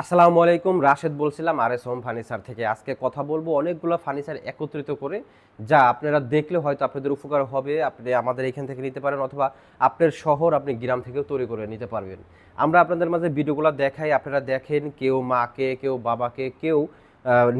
আসসালামু আলাইকুম, রাশেদ বলছিলাম আর এস হোম ফার্নিচার থেকে। আজকে কথা বলব অনেকগুলো ফার্নিচার একত্রিত করে, যা আপনারা দেখলে হয়তো আপনাদের উপকার হবে, আপনি আমাদের এখান থেকে নিতে পারেন অথবা আপনার শহর আপনি গ্রাম থেকেও তৈরি করে নিতে পারবেন। আমরা আপনাদের মাঝে ভিডিওগুলো দেখাই, আপনারা দেখেন, কেউ মাকে, কেউ বাবাকে, কেউ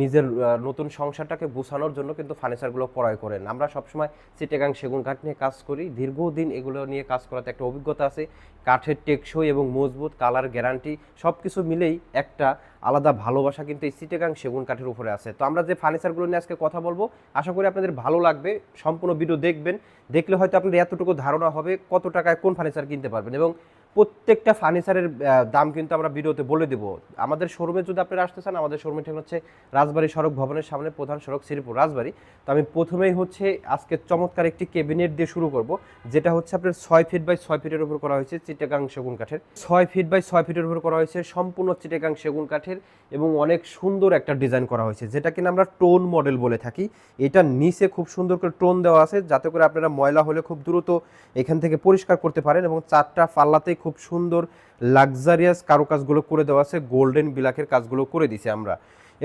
নিজের নতুন সংসারটাকে গুছানোর জন্য কিন্তু ফার্নিচারগুলো ক্রয় করেন। আমরা সবসময় চিটেগাং সেগুন কাঠ নিয়ে কাজ করি। দীর্ঘদিন এগুলো নিয়ে কাজ করাতে একটা অভিজ্ঞতা আছে। কাঠের টেকসই এবং মজবুত কালার গ্যারান্টি সব কিছু মিলেই একটা আলাদা ভালোবাসা কিন্তু এই চিটেগাং সেগুন কাঠের উপরে আছে। তো আমরা যে ফার্নিচারগুলো নিয়ে আজকে কথা বলব, আশা করি আপনাদের ভালো লাগবে। সম্পূর্ণ ভিডিও দেখবেন। দেখলে হয়তো আপনার এতটুকু ধারণা হবে কত টাকায় কোন ফার্নিচার কিনতে পারবেন এবং প্রত্যেকটা ফার্নিচারের দাম কিন্তু আমরা ভিডিওতে বলে দেবো। আমাদের শোরুমে যদি আপনারা আসতে চান, আমাদের শোরুমে ঠিক হচ্ছে রাজবাড়ি সড়ক ভবনের সামনে, প্রধান সড়ক শ্রীপুর, রাজবাড়ি। তো আমি প্রথমেই হচ্ছে আজকে চমৎকার একটি ক্যাবিনেট দিয়ে শুরু করব, যেটা হচ্ছে আপনার ছয় ফিট বাই ছয় ফিটের উপর করা হয়েছে চিটাগাং সেগুন কাঠের। ছয় ফিট বাই ছয় ফিটের উপর করা হয়েছে সম্পূর্ণ চিটাগাং সেগুন কাঠের এবং অনেক সুন্দর একটা ডিজাইন করা হয়েছে যেটা কিনা আমরা টোন মডেল বলে থাকি। এটা নিচে খুব সুন্দর করে টোন দেওয়া আছে, যাতে করে আপনারা ময়লা হলে খুব দ্রুত এখান থেকে পরিষ্কার করতে পারেন এবং চারটা পাল্লাতেই খুব সুন্দর লাক্সারিয়াস কারুকাজগুলো করে দেওয়া আছে গোল্ডেন বিলাকের কাজগুলো করে দিছি আমরা।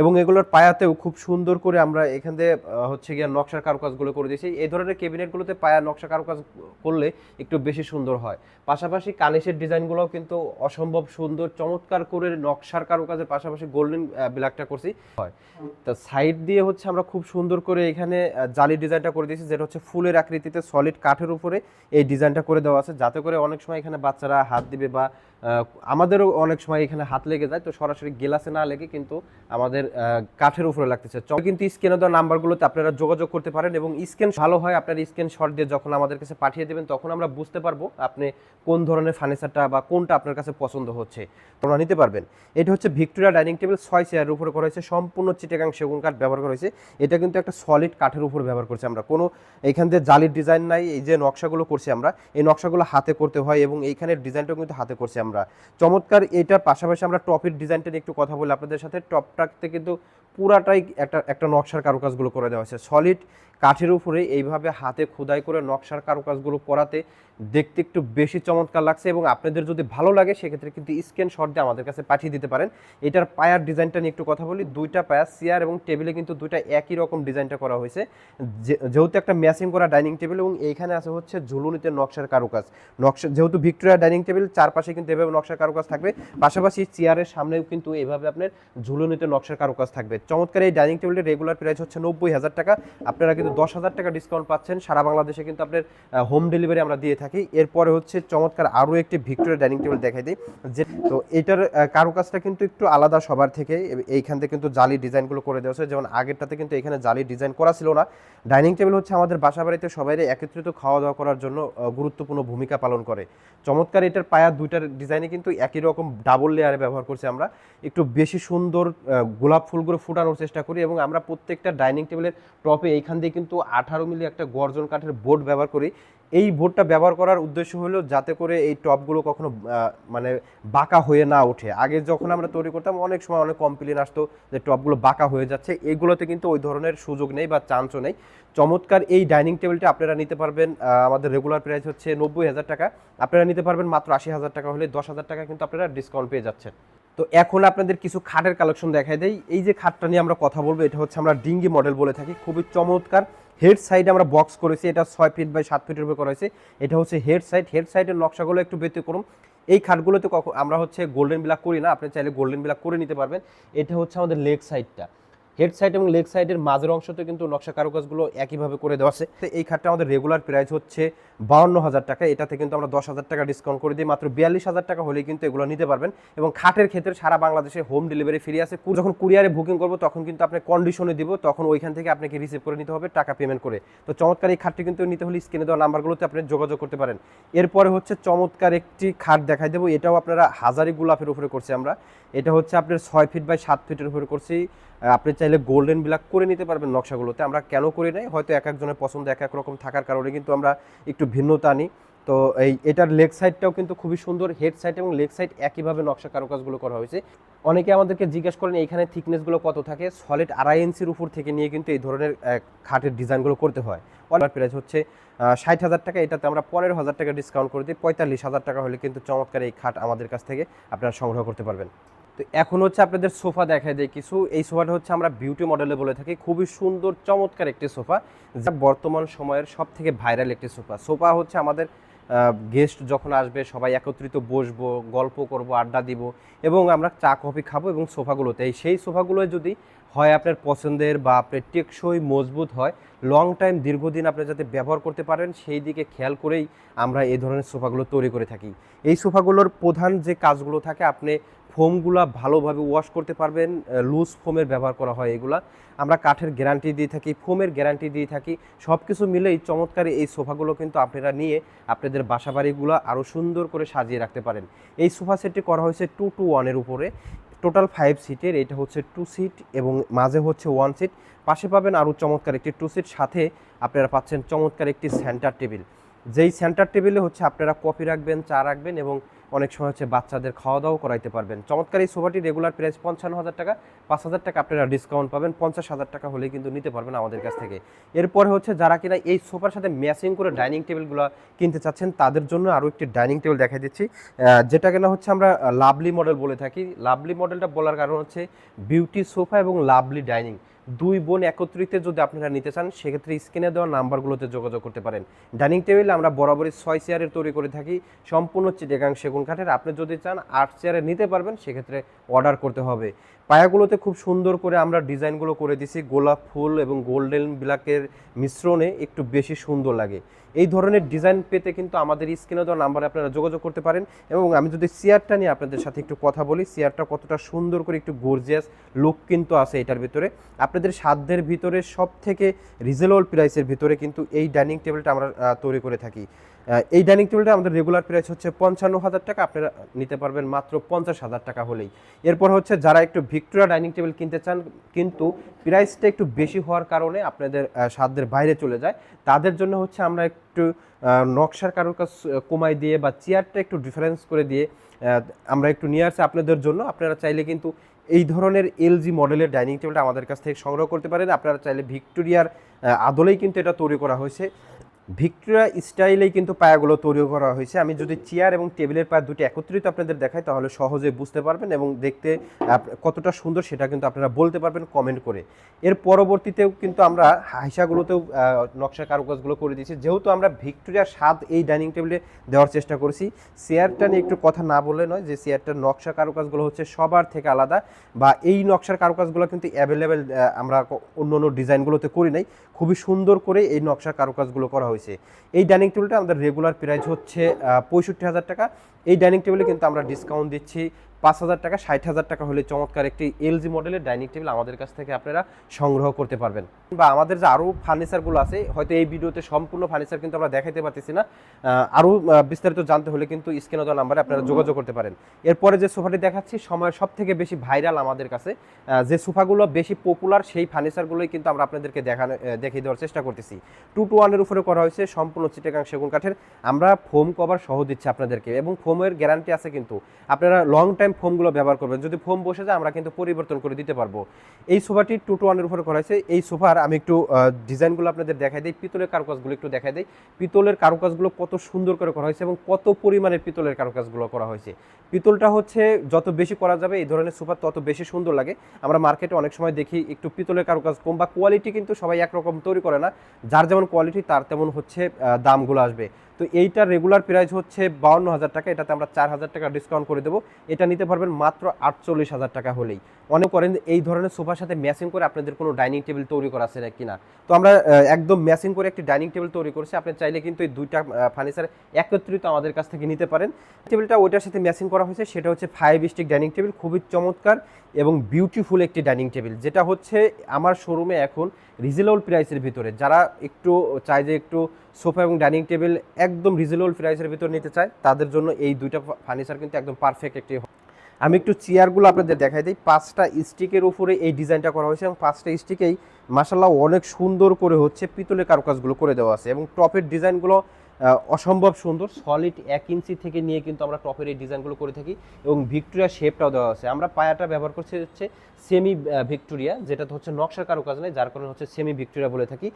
এবং এগুলোর পায়াতেও খুব সুন্দর করে আমরা এখান থেকে হচ্ছে গিয়ে নকশার কারুকাজগুলো করে দিয়েছি। এই ধরনের ক্যাবিনেটগুলোতে পায়া নকশা কারুকাজ করলে একটু বেশি সুন্দর হয়। পাশাপাশি কানিসের ডিজাইনগুলোও কিন্তু অসম্ভব সুন্দর, চমৎকার করে নকশার কারুকাজের পাশাপাশি গোল্ডেন ব্ল্যাকটা করছি। হয়। তো সাইড দিয়ে হচ্ছে আমরা খুব সুন্দর করে এখানে জালি ডিজাইনটা করে দিয়েছি, যেটা হচ্ছে ফুলের আকৃতিতে সলিড কাঠের উপরে এই ডিজাইনটা করে দেওয়া আছে, যাতে করে অনেক সময় এখানে বাচ্চারা হাত দিবে বা আমাদেরও অনেক সময় এখানে হাত লেগে যায়, তো সরাসরি গেলাসে না লেগে কিন্তু আমাদের কাঠের উপরে লাগতেছে। চক কিন্তু স্ক্যানে দেওয়া নাম্বারগুলোতে আপনারা যোগাযোগ করতে পারেন এবং স্ক্যান ভালো হয়, আপনার স্ক্যান শট দিয়ে যখন আমাদের কাছে পাঠিয়ে দেবেন, তখন আমরা বুঝতে পারব আপনি কোন ধরনের ফার্নিচারটা বা কোনটা আপনার কাছে পছন্দ হচ্ছে। তোমরা নিতে পারবেন। এটা হচ্ছে ভিক্টোরিয়া ডাইনিং টেবিল ছয় চেয়ারের উপরে করা হয়েছে। সম্পূর্ণ চিটেগাং সেগুন কাঠ ব্যবহার করা হয়েছে। এটা কিন্তু একটা সলিড কাঠের উপর ব্যবহার করছি আমরা। কোনো এখান দিয়ে জালির ডিজাইন নাই, এই যে নকশাগুলো করছি আমরা, এই নকশাগুলো হাতে করতে হয় এবং এইখানের ডিজাইনটাও কিন্তু হাতে করছি আমরা। চমৎকার, এটার পাশাপাশি আমরা টপের ডিজাইনটা নিয়ে একটু কথা বলি আপনাদের সাথে। টপটাতে কিন্তু পুরাটাই একটা একটা নকশার কারুকাজগুলো করে দেওয়া হয়েছে। সলিড কাঠের উপরে এইভাবে হাতে খোদাই করে নকশার কারুকাজগুলো করাতে দেখতে একটু বেশি চমৎকার লাগছে এবং আপনাদের যদি ভালো লাগে, সেক্ষেত্রে কিন্তু স্ক্যান শট দিয়ে আমাদের কাছে পাঠিয়ে দিতে পারেন। এটার পায়ার ডিজাইনটা নিয়ে একটু কথা বলি। দুইটা পায়ার চেয়ার এবং টেবিলে কিন্তু দুইটা একই রকম ডিজাইনটা করা হয়েছে। যেহেতু একটা ম্যাচিং করা ডাইনিং টেবিল এবং এইখানে আছে হচ্ছে ঝুলুনিতে নকশার কারুকাজ। নকশা, যেহেতু ভিক্টোরিয়া ডাইনিং টেবিল চারপাশে কিন্তু এভাবে নকশার কারুকাজ থাকবে। পাশাপাশি চেয়ারের সামনেও কিন্তু এভাবে আপনার ঝুলুনিতে নকশার কারুকাজ থাকবে। চমৎকার এই ডাইনিং টেবিলের রেগুলার প্রাইস হচ্ছে নব্বই হাজার টাকা। আপনারা কিন্তু দশ হাজার টাকা ডিসকাউন্ট পাচ্ছেন। সারা বাংলাদেশে কিন্তু আপনার হোম ডেলিভারি আমরা দিয়ে থাকি। এরপরে হচ্ছে চমৎকার আরও একটি ভিক্টোরিয়া ডাইনিং টেবিল দেখাই দিই। যে, তো এটার কারুকাজটা কিন্তু একটু আলাদা সবার থেকে। এইখান থেকে কিন্তু জালি ডিজাইনগুলো করে দেওয়া হয়েছে। যেমন আগেরটাতে কিন্তু এখানে জালি ডিজাইন করা ছিল না। ডাইনিং টেবিল হচ্ছে আমাদের বাসা বাড়িতে সবাই একত্রিত খাওয়া দাওয়া করার জন্য গুরুত্বপূর্ণ ভূমিকা পালন করে। চমৎকার এটার পায়া দুইটার ডিজাইনে কিন্তু একই রকম ডাবল লেয়ারে ব্যবহার করছি আমরা। একটু বেশি সুন্দর গোলাপ ফুলগুলো ফুটানোর চেষ্টা করি এবং আমরা প্রত্যেকটা ডাইনিং টেবিলের টপে এইখান দিয়ে কিন্তু আঠারো মিলি একটা গর্জন কাঠের বোর্ড ব্যবহার করি এই বোর্ডটা ব্যবহার করার উদ্দেশ্য হলো যাতে করে এই টপগুলো কখনো মানে বাঁকা হয়ে না ওঠে। আগে যখন আমরা তৈরি করতাম, অনেক সময় অনেক কমপ্লেন আসতো যে টপগুলো বাঁকা হয়ে যাচ্ছে। এগুলোতে কিন্তু ওই ধরনের সুযোগ নেই বা চান্সও নেই। চমৎকার এই ডাইনিং টেবিলটা আপনারা নিতে পারবেন আমাদের রেগুলার প্রাইস হচ্ছে নব্বই হাজার টাকা। আপনারা নিতে পারবেন মাত্র আশি হাজার টাকা হলে দশ হাজার টাকা কিন্তু আপনারা ডিসকাউন্ট পেয়ে যাচ্ছেন। তো এখন আপনাদের কিছু খাটের কালেকশন দেখাই দেয় এই যে খাটটা নিয়ে আমরা কথা বলব, এটা হচ্ছে আমরা ডিঙ্গি মডেল বলে থাকি। খুবই চমৎকার। হেড সাইডে আমরা বক্স করেছি, এটা ছয় ফিট বাই সাত ফিটের উপরে করা হয়েছে। এটা হচ্ছে হেড সাইড হেড সাইডের নকশাগুলো একটু ব্যতিক্রম এই খাটগুলোতে কখন আমরা হচ্ছে গোল্ডেন বিলাক করি না, আপনি চাইলে গোল্ডেন বিলাক করে নিতে পারবেন। এটা হচ্ছে আমাদের লেগ সাইডটা হেড সাইড এবং লেগ সাইডের মাঝের অংশতে কিন্তু নকশা কারুকাজগুলো একইভাবে করে দেওয়া আছে। এই খাটটা আমাদের রেগুলার প্রাইস হচ্ছে বাউন্ন হাজার টাকা। এটাতে কিন্তু আমরা দশ হাজার টাকা ডিসকাউন্ট করে দিই। মাত্র বিয়াল্লিশ হাজার টাকা হলেই কিন্তু এগুলো নিতে পারবেন। এবং খাটের ক্ষেত্রে সারা বাংলাদেশে হোম ডেলিভারি ফ্রি আছে। যখন কুরিয়ারে বুকিং করব, তখন কিন্তু আপনি কন্ডিশনে দিব। তখন ওইখান থেকে আপনাকে রিসিভ করে নিতে হবে, টাকা পেমেন্ট করে। তো চমৎকার এই খাটটি কিন্তু নিতে হলে স্ক্রিনে দেওয়া নাম্বারগুলোতে আপনি যোগাযোগ করতে পারেন। এরপরে হচ্ছে চমৎকার একটি খাট দেখাই দেবো। এটাও আপনারা হাজারি গোলাপের উপরে করছি আমরা। এটা হচ্ছে আপনার ছয় ফিট বাই সাত ফিটের উপরে করছি। আপনি চাইলে গোল্ডেন ব্ল্যাক করে নিতে পারবেন নকশাগুলোতে। আমরা কেন করি নাই? হয়তো এক একজনের পছন্দ এক এক রকম থাকার কারণে কিন্তু আমরা একটু ভিন্নতা আনি। তো এই এটার লেগ সাইডটাও কিন্তু খুবই সুন্দর। হেড সাইড এবং লেগ সাইড একইভাবে নকশা কারুকাজগুলো করা হয়েছে। অনেকে আমাদেরকে জিজ্ঞেস করেন, এইখানে থিকনেসগুলো কত থাকে? সলিড আড়াই ইঞ্চির উপর থেকে নিয়ে কিন্তু এই ধরনের খাটের ডিজাইনগুলো করতে হয়। অনার প্রাইস হচ্ছে ষাট হাজার টাকা। এটাতে আমরা পনেরো হাজার টাকা ডিসকাউন্ট করে দিই। পঁয়তাল্লিশ হাজার টাকা হলে কিন্তু চমৎকার এই খাট আমাদের কাছ থেকে আপনারা সংগ্রহ করতে পারবেন। তো এখন হচ্ছে আপনাদের সোফা দেখায় দেয় কিছু এই সোফাটা হচ্ছে আমরা বিউটি মডেলে বলে থাকি। খুবই সুন্দর, চমৎকার একটি সোফা, যা বর্তমান সময়ের সব থেকে ভাইরাল একটি সোফা। সোফা হচ্ছে আমাদের গেস্ট যখন আসবে, সবাই একত্রিত বসবো, গল্প করব, আড্ডা দিব এবং আমরা চা, কফি খাব এবং সোফাগুলোতে। এই সেই সোফাগুলো যদি হয় আপনার পছন্দের বা আপনার টেকসই মজবুত হয় লং টাইম দীর্ঘদিন আপনি যাতে ব্যবহার করতে পারেন, সেই দিকে খেয়াল করেই আমরা এই ধরনের সোফাগুলো তৈরি করে থাকি। এই সোফাগুলোর প্রধান যে কাজগুলো থাকে, আপনি ফোমগুলা ভালোভাবে ওয়াশ করতে পারবেন লুজ ফোমের ব্যবহার করা হয় এগুলা। আমরা কাঠের গ্যারান্টি দিয়ে থাকি, ফোমের গ্যারান্টি দিয়ে থাকি। সব কিছু মিলেই চমৎকার এই সোফাগুলো কিন্তু আপনারা নিয়ে আপনাদের বাসা বাড়িগুলো আরও সুন্দর করে সাজিয়ে রাখতে পারেন। এই সোফা সেটটি করা হয়েছে টু টু ওয়ানের উপরে। টোটাল ফাইভ সিটের এটা হচ্ছে টু সিট এবং মাঝে হচ্ছে ওয়ান সিট পাশে পাবেন আরও চমৎকার একটি টু সিট সাথে আপনারা পাচ্ছেন চমৎকার একটি সেন্টার টেবিল যেই সেন্টার টেবিলে হচ্ছে আপনারা কফি রাখবেন, চা রাখবেন এবং অনেক সময় হচ্ছে বাচ্চাদের খাওয়া দাওয়া করাইতে পারবেন। চমৎকার এই সোফাটি রেগুলার প্রাইস পঞ্চান্ন হাজার টাকা, পাঁচ হাজার টাকা আপনারা ডিসকাউন্ট পাবেন, পঞ্চাশ হাজার টাকা হলে কিন্তু নিতে পারবেন আমাদের কাছ থেকে। এরপরে হচ্ছে যারা কিনা এই সোফার সাথে ম্যাচিং করে ডাইনিং টেবিলগুলো কিনতে চাচ্ছেন, তাদের জন্য আরও একটি ডাইনিং টেবিল দেখাই দিচ্ছি। যেটা কিনা হচ্ছে আমরা লাভলি মডেল বলে থাকি। লাভলি মডেলটা বলার কারণ হচ্ছে বিউটি সোফা এবং লাভলি ডাইনিং দুই বোন একত্রিত যদি আপনারা নিতে চান, সেক্ষেত্রে স্ক্রিনে দেওয়া নাম্বারগুলোতে যোগাযোগ করতে পারেন। ডাইনিং টেবিল আমরা বরাবরই ছয় চেয়ারের তৈরি করে থাকি, সম্পূর্ণ চিটেগাং সেগুন কাঠের। আপনি যদি চান আট চেয়ারে নিতে পারবেন, সেক্ষেত্রে অর্ডার করতে হবে। পায়াগুলোতে খুব সুন্দর করে আমরা ডিজাইনগুলো করে দিছি। গোলাপ ফুল এবং গোল্ডেন ব্ল্যাকের মিশ্রণে একটু বেশি সুন্দর লাগে। এই ধরনের ডিজাইন পেতে কিন্তু আমাদের স্ক্রিনে দেওয়া নাম্বারে আপনারা যোগাযোগ করতে পারেন। এবং আমি যদি চেয়ারটা নিয়ে আপনাদের সাথে একটু কথা বলি চেয়ারটা কতটা সুন্দর করে একটু গর্জিয়াস লুক কিন্তু আছে এটার ভিতরে। আপনাদের সাধ্যের ভিতরে সব থেকে রিজনেবল প্রাইসের ভিতরে কিন্তু এই ডাইনিং টেবিলটা আমরা তৈরি করে থাকি। এই ডাইনিং টেবিলটা আমাদের রেগুলার প্রাইস হচ্ছে পঞ্চান্ন হাজার টাকা। আপনারা নিতে পারবেন মাত্র পঞ্চাশ হাজার টাকা হলেই। এরপর হচ্ছে যারা একটু ভিক্টোরিয়া ডাইনিং টেবিল কিনতে চান কিন্তু প্রাইসটা একটু বেশি হওয়ার কারণে আপনাদের সাধ্যের বাইরে চলে যায়। তাদের জন্য হচ্ছে আমরা একটু নকশার কারুকাজ আহ, কমাই দিয়ে বা চেয়ারটা একটু ডিফারেন্স করে দিয়ে আমরা একটু নিয়ে আসছি আপনাদের জন্য। আপনারা চাইলে কিন্তু এই ধরনের এলজি মডেলের ডাইনিং টেবিলটা আমাদের কাছ থেকে সংগ্রহ করতে পারেন। আপনারা চাইলে ভিক্টোরিয়ার আদলেই কিন্তু এটা তৈরি করা হয়েছে। ভিক্টোরিয়া স্টাইলেই কিন্তু পায়াগুলো তৈরি করা হয়েছে। আমি যদি চেয়ার এবং টেবিলের পায়া দুটি একত্রিত আপনাদের দেখাই, তাহলে সহজে বুঝতে পারবেন এবং দেখতে কতটা সুন্দর সেটা কিন্তু আপনারা বলতে পারবেন কমেন্ট করে। এর পরবর্তীতেও কিন্তু আমরা হাইসাগুলোতেও নকশা কারুকাজগুলো করে দিয়েছি। যেহেতু আমরা ভিক্টোরিয়ার স্বাদ এই ডাইনিং টেবিলে দেওয়ার চেষ্টা করেছি, চেয়ারটা নিয়ে একটু কথা না বলে নয় যে চেয়ারটার নকশা কারুকাজগুলো হচ্ছে সবার থেকে আলাদা বা এই নকশার কারুকাজগুলো কিন্তু অ্যাভেলেবেল আমরা অন্য অন্য ডিজাইনগুলোতে করি নাই। খুবই সুন্দর করে এই নকশার কারুকাজগুলো করা হয়েছে। এই ডাইনিং টেবিলটা আমাদের রেগুলার প্রাইস হচ্ছে পঁয়ষট্টি হাজার টাকা। এই ডাইনিং টেবিলে কিন্তু আমরা ডিসকাউন্ট দিচ্ছি। পাঁচ হাজার টাকা ষাট হাজার টাকা হলে চমৎকার একটি এলজি মডেলের ডাইনিং টেবিল আমাদের কাছ থেকে আপনারা সংগ্রহ করতে পারবেন। বা আমাদের যে আরও ফার্নিচারগুলো আছে হয়তো এই ভিডিওতে সম্পূর্ণ ফার্নিচার কিন্তু আমরা দেখাতে পারতেছি না। আরও বিস্তারিত জানতে হলে কিন্তু স্ক্রিনে দেওয়া নাম্বারে আপনারা যোগাযোগ করতে পারেন। এরপরে যে সোফাটি দেখাচ্ছি সময় সব থেকে বেশি ভাইরাল আমাদের কাছে। যে সোফাগুলো বেশি পপুলার সেই ফার্নিচারগুলোই কিন্তু আমরা আপনাদেরকে দেখানো দেখিয়ে দেওয়ার চেষ্টা করতেছি। টু টু ওয়ানের উপরে করা হয়েছে সম্পূর্ণ চিটেগাং সেগুন কাঠের। আমরা ফোম কভার সহ দিচ্ছি আপনাদেরকে এবং ফোমের গ্যারান্টি আছে কিন্তু। আপনারা লং টাইম ফোমগুলো ব্যবহার করবেন। যদি ফোম বসে যায়, আমরা কিন্তু পরিবর্তন করে দিতে পারব। এই সোফাটি টু টু ওয়ানের উপরে করা হয়েছে। এই সোফার আমি একটু ডিজাইনগুলো আপনাদের দেখাই দিই। পিতলের কারুকাজগুলো একটু দেখাই দিই। পিতলের কারুকাজগুলো কত সুন্দর করে করা হয়েছে এবং কত পরিমাণের পিতলের কারুকাজগুলো করা হয়েছে। পিতলটা হচ্ছে, যত বেশি করা যাবে, এই ধরনের সোফা তত বেশি সুন্দর লাগে। আমরা মার্কেটে অনেক সময় দেখি, একটু পিতলের কারুকাজ কম বা কোয়ালিটি কিন্তু সবাই একরকম তৈরি করে না। যার যেমন কোয়ালিটি তার তেমন হচ্ছে দামগুলো আসবে। তো এইটা রেগুলার প্রাইস হচ্ছে বাউন্ন হাজার টাকা। এটাতে আমরা চার হাজার টাকা ডিসকাউন্ট করে দেবো। এটা নিতে পারবেন মাত্র আটচল্লিশ হাজার টাকা হলেই। অনেক করেন এই ধরনের সোফার সাথে ম্যাচিং করে আপনাদের কোনো ডাইনিং টেবিল তৈরি করা আছে কিনা তো আমরা একদম ম্যাচিং করে একটি ডাইনিং টেবিল তৈরি করেছি। আপনি চাইলে কিন্তু এই দুইটা ফার্নিচার একত্রিত আমাদের কাছ থেকে নিতে পারেন। টেবিলটা ওইটার সাথে ম্যাচিং করা হয়েছে। সেটা হচ্ছে ফাইভ স্টিক ডাইনিং টেবিল খুবই চমৎকার। এবং বিউটিফুল একটি ডাইনিং টেবিল যেটা হচ্ছে আমার শোরুমে এখন রিজনেবল প্রাইসের ভিতরে। যারা একটু চায় যে একটু সোফা এবং ডাইনিং টেবিল একদম রিজনেবল প্রাইসের ভিতরে নিতে চায়, তাদের জন্য এই দুইটা ফার্নিচার কিন্তু একদম পারফেক্ট একটি আমি একটু চেয়ারগুলো আপনাদের দেখাই দিই। পাঁচটা স্টিকের উপরে এই ডিজাইনটা করা হয়েছে এবং পাঁচটা স্টিকেই মাসাল্লাহ অনেক সুন্দর করে হচ্ছে পিতলের কারুকাজগুলো করে দেওয়া আছে এবং টপের ডিজাইনগুলো অসম্ভব সুন্দর সলিড এক ইঞ্চি থেকে নিয়ে কিন্তু আমরা টপের এই ডিজাইনগুলো করে থাকি এবং ভিক্টোরিয়া শেপটাও দেওয়া আছে। আমরা পায়াটা ব্যবহার করছি হচ্ছে সেমি ভিক্টোরিয়া যেটা হচ্ছে নকশার কারুকাজ নেই, যার কারণে হচ্ছে সেমি ভিক্টোরিয়া বলে থাকি।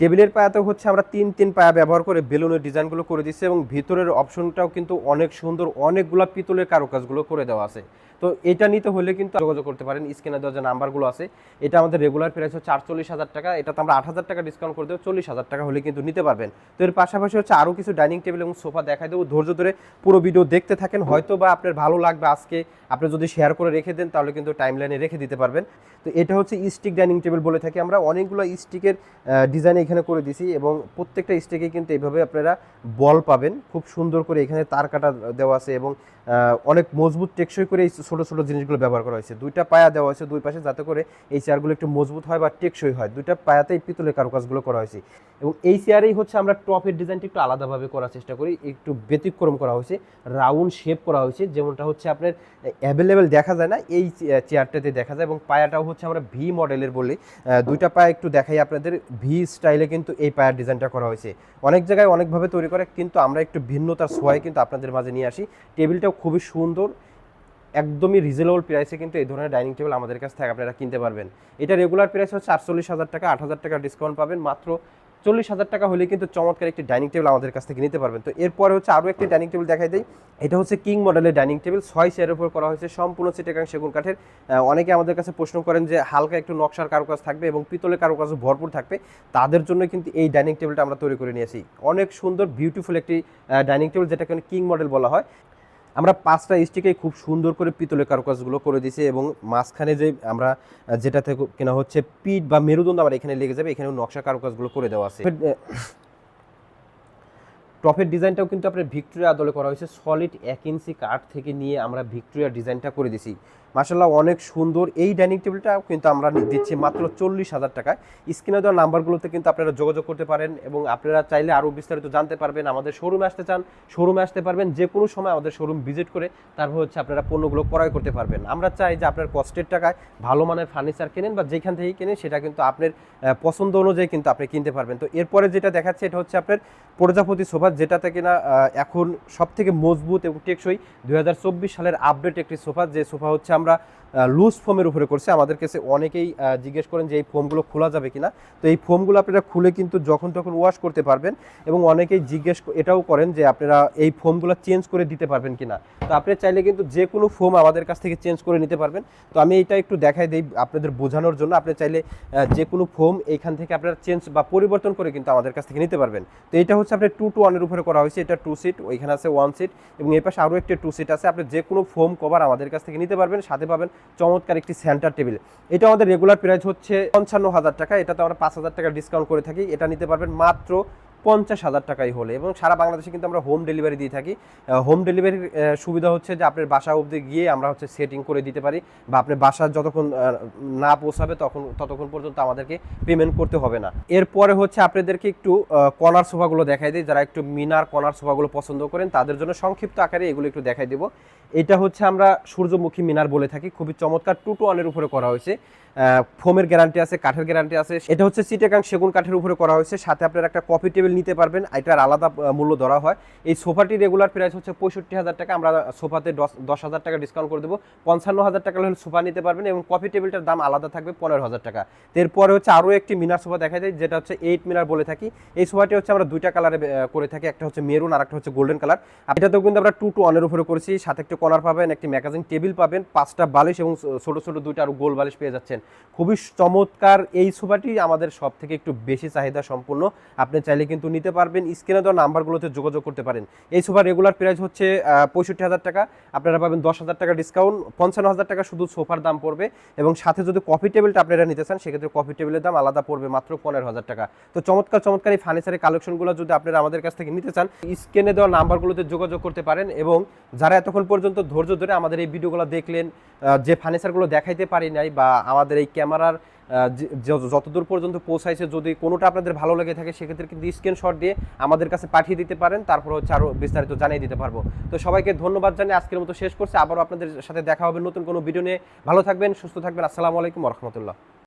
টেবিলের পায়াতে হচ্ছে আমরা তিন তিন পায়া ব্যবহার করে বেলুনের ডিজাইনগুলো করে দিচ্ছি এবং ভিতরের অপশনটাও কিন্তু অনেক সুন্দর, অনেকগুলো পিতলের কারুকাজগুলো করে দেওয়া আছে। তো এটা নিতে হলে কিন্তু যোগাযোগ করতে পারেন, স্ক্রিনে দেওয়া যে নাম্বারগুলো আছে, এটা আমাদের রেগুলার প্রাইস হচ্ছে আটচল্লিশ হাজার টাকা এটা তো আমরা আট হাজার টাকা ডিসকাউন্ট করে দেবো, চল্লিশ হাজার টাকা হলে কিন্তু নিতে পারবেন। তো এর পাশাপাশি হচ্ছে আরও কিছু ডাইনিং টেবিল এবং সোফা দেখাই দেবো, ধৈর্য ধরে পুরো ভিডিও দেখতে থাকেন হয়তো বা আপনার ভালো লাগবে আজকে, আপনি যদি শেয়ার করে রেখে দেন, তাহলে কিন্তু টাইম লাইনে রেখে দিতে পারবেন। তো এটা হচ্ছে স্টিক ডাইনিং টেবিল বলে থাকি আমরা, অনেকগুলো স্টিকের ডিজাইন এখানে করে দিছি এবং প্রত্যেকটা স্টিকে কিন্তু এইভাবে আপনারা বল পাবেন, খুব সুন্দর করে এখানে তার কাটা দেওয়া আছে এবং অনেক মজবুত টেকসই করে এই ছোটো ছোটো জিনিসগুলো ব্যবহার করা হয়েছে। দুইটা পায়া দেওয়া হয়েছে দুই পাশে যাতে করে এই চেয়ারগুলো একটু মজবুত হয় বা টেকসই হয়। দুইটা পায়াতেই পিতলের কারুকাজগুলো করা হয়েছে। এবং এই চেয়ারেই হচ্ছে আমরা টপের ডিজাইনটা একটু আলাদাভাবে করার চেষ্টা করি, একটু ব্যতিক্রম করা হয়েছে রাউন্ড শেপ করা হয়েছে, যেমনটা হচ্ছে আপনার অ্যাভেলেবেল দেখা যায় না, এই চেয়ারটাতে দেখা যায় এবং পায়াটাও হচ্ছে আমরা ভি মডেলের বলি। দুইটা পায়া একটু দেখাই আপনাদের ভি স্টাইলে কিন্তু এই পায়ার ডিজাইনটা করা হয়েছে। অনেক জায়গায় অনেকভাবে তৈরি করে, কিন্তু আমরা একটু ভিন্নতার সোয়াই কিন্তু আপনাদের মাঝে নিয়ে আসি। টেবিলটাও খুবই সুন্দর, একদমই রিজনেবল প্রাইসে কিন্তু এই ধরনের ডাইনিং টেবিল আমাদের কাছ থেকে আপনারা কিনতে পারবেন। এটা রেগুলার প্রাইস হচ্ছে আটচল্লিশ হাজার টাকা, আট হাজার টাকা ডিসকাউন্ট পাবেন, মাত্র চল্লিশ হাজার টাকা হলে কিন্তু চমৎকার একটি ডাইনিং টেবিল আমাদের কাছ থেকে নিতে পারবেন। তো এরপরে হচ্ছে আরও একটি ডাইনিং টেবিল দেখাই দেয় এটা হচ্ছে কিং মডেলের ডাইনিং টেবিল। ছয় চেয়ারের উপর করা হয়েছে সম্পূর্ণ চিটেগাং সেগুন কাঠের। অনেকে আমাদের কাছে প্রশ্ন করেন যে হালকা একটু নকশার কারুকাজ থাকবে এবং পিতলের কারুকাজও ভরপুর থাকবে। তাদের জন্য কিন্তু এই ডাইনিং টেবিলটা আমরা তৈরি করে নিয়েছি। অনেক সুন্দর বিউটিফুল একটি ডাইনিং টেবিল যেটাকে কিং মডেল বলা হয়। আমরা পাঁচটা স্টিকে খুব সুন্দর করে পিতলের কারুকাজগুলো করে দিয়েছি এবং মাঝখানে যে আমরা যেটা থেকে কেনা হচ্ছে পিঠ বা মেরুদণ্ড আমার এখানে লেগে যাবে এখানে নকশা কারুকাজগুলো করে দেওয়া আছে। টপের ডিজাইনটাও কিন্তু আপনার ভিক্টোরিয়া আদলে করা হয়েছে সলিড এক ইঞ্চি কাঠ থেকে নিয়ে আমরা ভিক্টোরিয়া ডিজাইনটা করে দিছি মাসাল্লাহ অনেক সুন্দর। এই ডাইনিং টেবিলটাও কিন্তু আমরা দিচ্ছি মাত্র চল্লিশ হাজার টাকায়। স্ক্রিনে দেওয়া নাম্বারগুলোতে কিন্তু আপনারা যোগাযোগ করতে পারেন এবং আপনারা চাইলে আরও বিস্তারিত জানতে পারবেন। আমাদের শোরুমে আসতে চান, শোরুমে আসতে পারবেন, যে কোনো সময় আমাদের শোরুম ভিজিট করে তারপর হচ্ছে আপনারা পণ্যগুলো ক্রয় করতে পারবেন। আমরা চাই যে আপনার কষ্টের টাকায় ভালো মানের ফার্নিচার কেনেন বা যেখান থেকেই কেনেন, সেটা কিন্তু আপনার পছন্দ অনুযায়ী কিন্তু আপনি কিনতে পারবেন। তো এরপরে যেটা দেখাচ্ছে, এটা হচ্ছে আপনার প্রজাপতি সোফা, যেটাতে কিনা এখন সব থেকে মজবুত এবং টেকসই দু হাজার চব্বিশ সালের আপডেট একটি সোফা। যে সোফা হচ্ছে আমরা লুজ ফোমের উপরে করছে। আমাদের কাছে অনেকেই জিজ্ঞেস করেন যে এই ফোমগুলো খোলা যাবে কিনা? তো এই ফোমগুলো আপনারা খুলে কিন্তু যখন তখন ওয়াশ করতে পারবেন এবং অনেকেই জিজ্ঞেস এটাও করেন যে আপনারা এই ফোমগুলো চেঞ্জ করে দিতে পারবেন কিনা? তো আপনি চাইলে কিন্তু যে কোনো ফোম আমাদের কাছ থেকে চেঞ্জ করে নিতে পারবেন। তো আমি এটা একটু দেখাই দিই আপনাদের বোঝানোর জন্য। আপনি চাইলে যে কোনো ফোম এইখান থেকে আপনারা চেঞ্জ বা পরিবর্তন করে কিন্তু আমাদের কাছ থেকে নিতে পারবেন। তো এটা হচ্ছে আপনার টু টু ওয়ানের উপরে করা হয়েছে। এটা টু সিট ওইখানে আছে ওয়ান সিট এবং এই পাশে আরও একটি টু সিট আছে। আপনি যে কোনো ফোম কভার আমাদের কাছ থেকে নিতে পারবেন, সাথে পাবেন চমৎকার একটি সেন্টার টেবিল এটা আমাদের রেগুলার প্রাইস হচ্ছে পঞ্চান্ন হাজার টাকা, এটাতে আমরা পাঁচ হাজার টাকা ডিসকাউন্ট করে থাকি। এটা নিতে পারবেন মাত্র পঞ্চাশ হাজার টাকাই হলে এবং সারা বাংলাদেশে কিন্তু আমরা হোম ডেলিভারি দিয়ে থাকি। হোম ডেলিভারির সুবিধা হচ্ছে যে আপনার বাসা অবধি গিয়ে আমরা হচ্ছে সেটিং করে দিতে পারি বা আপনার বাসা যতক্ষণ না পৌঁছাবে তখন, ততক্ষণ পর্যন্ত আমাদেরকে পেমেন্ট করতে হবে না। এরপরে হচ্ছে আপনাদেরকে একটু কর্নার সোফাগুলো দেখাই দিই। যারা একটু মিনার কর্নার সোফাগুলো পছন্দ করেন, তাদের জন্য সংক্ষিপ্ত আকারে এগুলো একটু দেখাই দেবো। এটা হচ্ছে আমরা সূর্যমুখী মিনার বলে থাকি। খুবই চমৎকার টু টু ওয়ানের উপরে করা হয়েছে। ফোমের গ্যারান্টি আছে, কাঠের গ্যারান্টি আছে। এটা হচ্ছে সিটেকাং সেগুন কাঠের উপরে করা হয়েছে। সাথে আপনারা একটা কফি টেবিল নিতে পারবেন। এটার আলাদা মূল্য ধরা হয়। এই সোফাটি রেগুলার প্রাইস হচ্ছে পঁয়ষট্টি হাজার টাকা। আমরা সোফাতে দশ- হাজার টাকা ডিসকাউন্ট করে দেবো। পঞ্চান্ন হাজার টাকা হলে সোফা নিতে পারবেন এবং কফি টেবিলটার দাম আলাদা থাকবে পনেরো হাজার টাকা। এরপরে হচ্ছে আরও একটি মিনার সোফা দেখা যায়, যেটা হচ্ছে এইট মিনার বলে থাকি। এই সোফাটি হচ্ছে আমরা দুইটা কালারে করে থাকি। একটা হচ্ছে মেরুন আর একটা হচ্ছে গোল্ডেন কালার এটাতেও কিন্তু আমরা টু টু ওয়ানের উপরে করেছি। সাথে একটি কর্নার পাবেন, একটি ম্যাগাজিন টেবিল পাবেন। পাঁচটা বালিশ এবং ছোটো ছোটো দুইটা আরও গোল বালিশ পেয়ে যাচ্ছেন। খুবই চমৎকার এই সোফাটি আমাদের সব থেকে একটু বেশি চাহিদা সম্পূর্ণ আপনি চাইলে কিন্তু নিতে পারবেন। স্ক্রিনে দেওয়া নাম্বারগুলোতে যোগাযোগ করতে পারেন। এই সোফার রেগুলার প্রাইস হচ্ছে পঁয়ষট্টি হাজার টাকা। আপনারা পাবেন দশ হাজার টাকা ডিসকাউন্ট পঞ্চান্ন হাজার টাকা শুধু সোফার দাম পড়বে এবং সাথে যদি কফি টেবিলটা আপনারা নিতে চান, সেক্ষেত্রে কফি টেবিলের দাম আলাদা পড়বে মাত্র পনেরো হাজার টাকা। তো চমৎকার চমৎকার এই ফার্নিচারের কালেকশনগুলো যদি আপনারা আমাদের কাছ থেকে নিতে চান, স্ক্রিনে দেওয়া নাম্বারগুলোতে যোগাযোগ করতে পারেন এবং যারা এতক্ষণ পর্যন্ত ধৈর্য ধরে আমাদের এই ভিডিওগুলো দেখলেন যে ফার্নিচারগুলো দেখাইতে পারি নাই বা আমাদের এই ক্যামেরার যতদূর পর্যন্ত পৌঁছাইছে, যদি কোনোটা আপনাদের ভালো লেগে থাকে, সেক্ষেত্রে কিন্তু স্ক্রিনশট দিয়ে আমাদের কাছে পাঠিয়ে দিতে পারেন। তারপর হচ্ছে আরও বিস্তারিত জানিয়ে দিতে পারব। তো সবাইকে ধন্যবাদ জানিয়ে আজকের মতো শেষ করছে। আবারও আপনাদের সাথে দেখা হবে নতুন কোনো ভিডিও নিয়ে। ভালো থাকবেন, সুস্থ থাকবেন। আসসালামু আলাইকুম রহমতুল্লাহ।